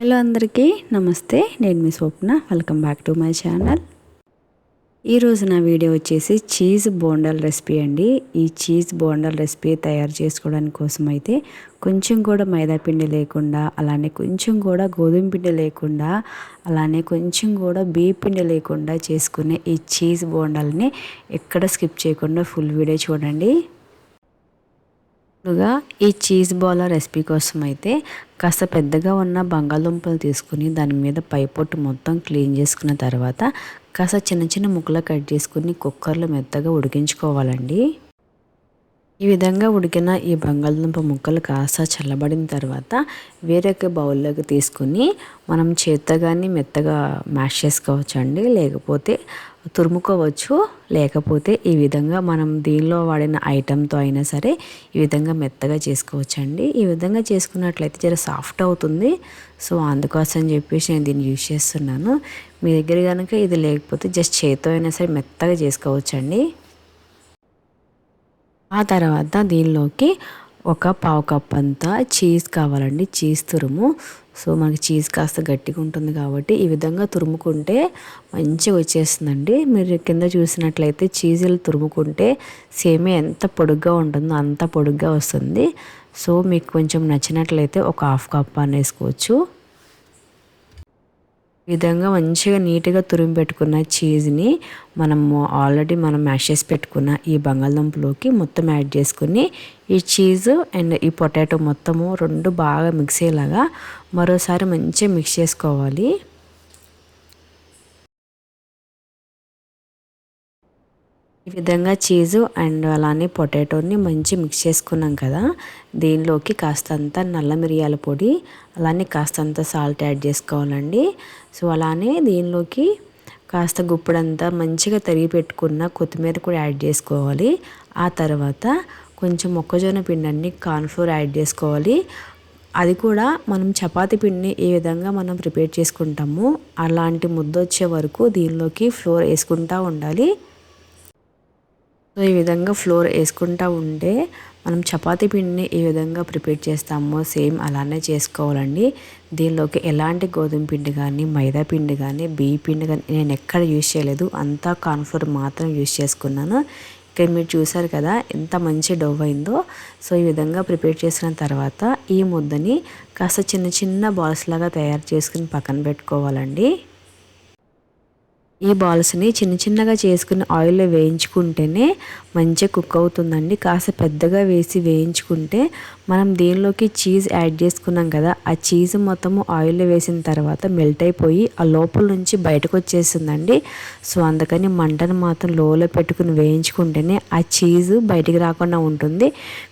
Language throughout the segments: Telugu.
హలో అందరికీ నమస్తే నేను మీ Swapna. Welcome back to my channel ఈరోజు నా వీడియో వచ్చేసి చీజ్ బోండాల్ రెసిపీ అండి. ఈ చీజ్ బోండాల్ రెసిపీ తయారు చేసుకోవడానికి కోసం అయితే కొంచెం కూడా మైదా పిండి లేకుండా అలానే కొంచెం కూడా గోధుమ పిండి లేకుండా అలానే కొంచెం కూడా బియ్య పిండి లేకుండా చేసుకునే ఈ చీజ్ బోండాల్ని ఎక్కడ స్కిప్ చేయకుండా ఫుల్ వీడియో చూడండి. ముందుగా ఈ చీజ్ బాల్ రెసిపీ కోసం అయితే కాస్త పెద్దగా ఉన్న బంగాళదుంపలు తీసుకుని దాని మీద పైపొట్టు మొత్తం క్లీన్ చేసుకున్న తర్వాత కాస్త చిన్న చిన్న ముక్కలు కట్ చేసుకుని కుక్కర్లో మెత్తగా ఉడికించుకోవాలండి. ఈ విధంగా ఉడికిన ఈ బంగాళదుంప ముక్కలు కాస్త చల్లబడిన తర్వాత వేరొక బౌల్లోకి తీసుకుని మనం చేత్తో కానీ మెత్తగా మ్యాష్ చేసుకోవచ్చు అండి లేకపోతే తురుముకోవచ్చు. లేకపోతే ఈ విధంగా మనం దీనిలో వాడిన ఐటెంతో అయినా సరే ఈ విధంగా మెత్తగా చేసుకోవచ్చండి. ఈ విధంగా చేసుకున్నట్లయితే జర సాఫ్ట్ అవుతుంది. సో అందుకోసం చెప్పేసి నేను దీన్ని యూజ్ చేస్తున్నాను. మీ దగ్గర కనుక ఇది లేకపోతే జస్ట్ చేత్తో అయినా సరే మెత్తగా చేసుకోవచ్చండి. ఆ తర్వాత దీనిలోకి ఒక పావు కప్ అంతా చీజ్ కావాలండి చీజ్ తురుము. సో మనకి చీజ్ కాస్త గట్టిగా ఉంటుంది కాబట్టి ఈ విధంగా తురుముకుంటే మంచిగా వచ్చేస్తుందండి. మీరు కింద చూసినట్లయితే చీజులు తురుముకుంటే సేమే ఎంత పొడుగ్గా ఉంటుందో అంత పొడుగ్గా వస్తుంది. సో మీకు కొంచెం నచ్చినట్లయితే ఒక హాఫ్ కప్ అనేసుకోవచ్చు. విధంగా మంచిగా నీట్గా తురిమి పెట్టుకున్న చీజ్ని మనము ఆల్రెడీ మనం మ్యాష్ చేసి పెట్టుకున్న ఈ బంగాళదుంపలోకి మొత్తం యాడ్ చేసుకుని ఈ చీజ్ అండ్ ఈ పొటాటో మొత్తము రెండు బాగా మిక్స్ అయ్యేలాగా మరోసారి మంచిగా మిక్స్ చేసుకోవాలి. ఈ విధంగా చీజు అండ్ అలానే పొటాటోని మంచి మిక్స్ చేసుకున్నాం కదా దీనిలోకి కాస్తంత నల్ల మిరియాల పొడి అలానే కాస్తంత సాల్ట్ యాడ్ చేసుకోవాలండి. సో అలానే దీనిలోకి కాస్త గుప్పుడంతా మంచిగా తరిగి పెట్టుకున్న కొత్తిమీర కూడా యాడ్ చేసుకోవాలి. ఆ తర్వాత కొంచెం మొక్కజొన్న పిండి కార్న్ఫ్లోర్ యాడ్ చేసుకోవాలి. అది కూడా మనం చపాతి పిండిని ఏ విధంగా మనం ప్రిపేర్ చేసుకుంటామో అలాంటి ముద్ద వచ్చే వరకు దీనిలోకి ఫ్లోర్ వేసుకుంటూ ఉండాలి. సో ఈ విధంగా ఫ్లోర్ వేసుకుంటూ ఉంటే మనం చపాతీ పిండిని ఏ విధంగా ప్రిపేర్ చేస్తామో సేమ్ అలానే చేసుకోవాలండి. దీనిలోకి ఎలాంటి గోధుమ పిండి కానీ మైదా పిండి కానీ బియ్య పిండి కానీ నేను ఎక్కడ యూజ్ చేయలేదు. అంతా కార్న్ఫ్లోర్ మాత్రం యూజ్ చేసుకున్నాను. ఇక్కడ మీరు చూసారు కదా ఎంత మంచి డవ్ అయిందో. సో ఈ విధంగా ప్రిపేర్ చేసిన తర్వాత ఈ ముద్దని కాస్త చిన్న చిన్న బాల్స్ లాగా తయారు చేసుకుని పక్కన పెట్టుకోవాలండి. ఈ బాల్స్ని చిన్న చిన్నగా చేసుకుని ఆయిల్లో వేయించుకుంటేనే మంచిగా కుక్ అవుతుందండి. కాస్త పెద్దగా వేసి వేయించుకుంటే మనం దీనిలోకి చీజ్ యాడ్ చేసుకున్నాం కదా ఆ చీజ్ మొత్తము ఆయిల్లో వేసిన తర్వాత మెల్ట్ అయిపోయి ఆ లోపల నుంచి బయటకు వచ్చేసిందండి సో అందుకని మంటను మాత్రం లోలో పెట్టుకుని వేయించుకుంటేనే ఆ చీజ్ బయటికి రాకుండా ఉంటుంది.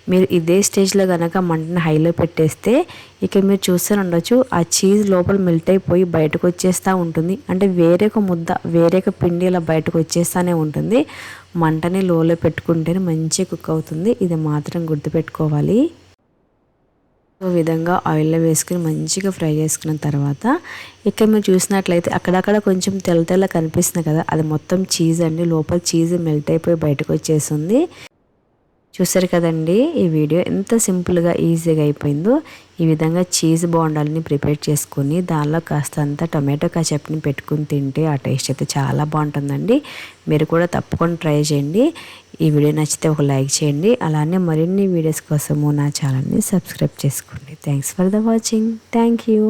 మీరు ఇదే స్టేజ్లో కనుక మంటను హైలో పెట్టేస్తే ఇక మీరు చూస్తే ఉండొచ్చు ఆ చీజ్ లోపల మెల్ట్ అయిపోయి బయటకు వచ్చేస్తూ ఉంటుంది. అంటే వేరొక ముద్ద వేరొక పిండి ఇలా బయటకు వచ్చేస్తూనే ఉంటుంది. మంటని లోలో పెట్టుకుంటేనే మంచిగా కుక్ అవుతుంది. ఇది మాత్రం గుర్తుపెట్టుకోవాలి. సో విధంగా ఆయిల్లో వేసుకుని మంచిగా ఫ్రై చేసుకున్న తర్వాత ఇక్కడ మీరు చూసినట్లయితే అక్కడక్కడ కొంచెం తెల్ల తెల్ల కనిపిస్తుంది కదా అది మొత్తం చీజ్ అండి. లోపల చీజ్ మెల్ట్ అయిపోయి బయటకు వచ్చేస్తుంది. చూసారు కదండి ఈ వీడియో ఎంత సింపుల్గా ఈజీగా అయిపోయిందో ఈ విధంగా చీజ్ బాండాలని ప్రిపేర్ చేసుకుని దానిలో కాస్తంత టొమాటో కచప్ని పెట్టుకుని తింటే ఆ టేస్ట్ అయితే చాలా బాగుంటుందండి. మీరు కూడా తప్పకుండా ట్రై చేయండి. ఈ వీడియో నచ్చితే ఒక లైక్ చేయండి. అలానే మరిన్ని వీడియోస్ కోసము నా ఛానల్ని సబ్స్క్రైబ్ చేసుకోండి. Thanks for the watching. Thank you.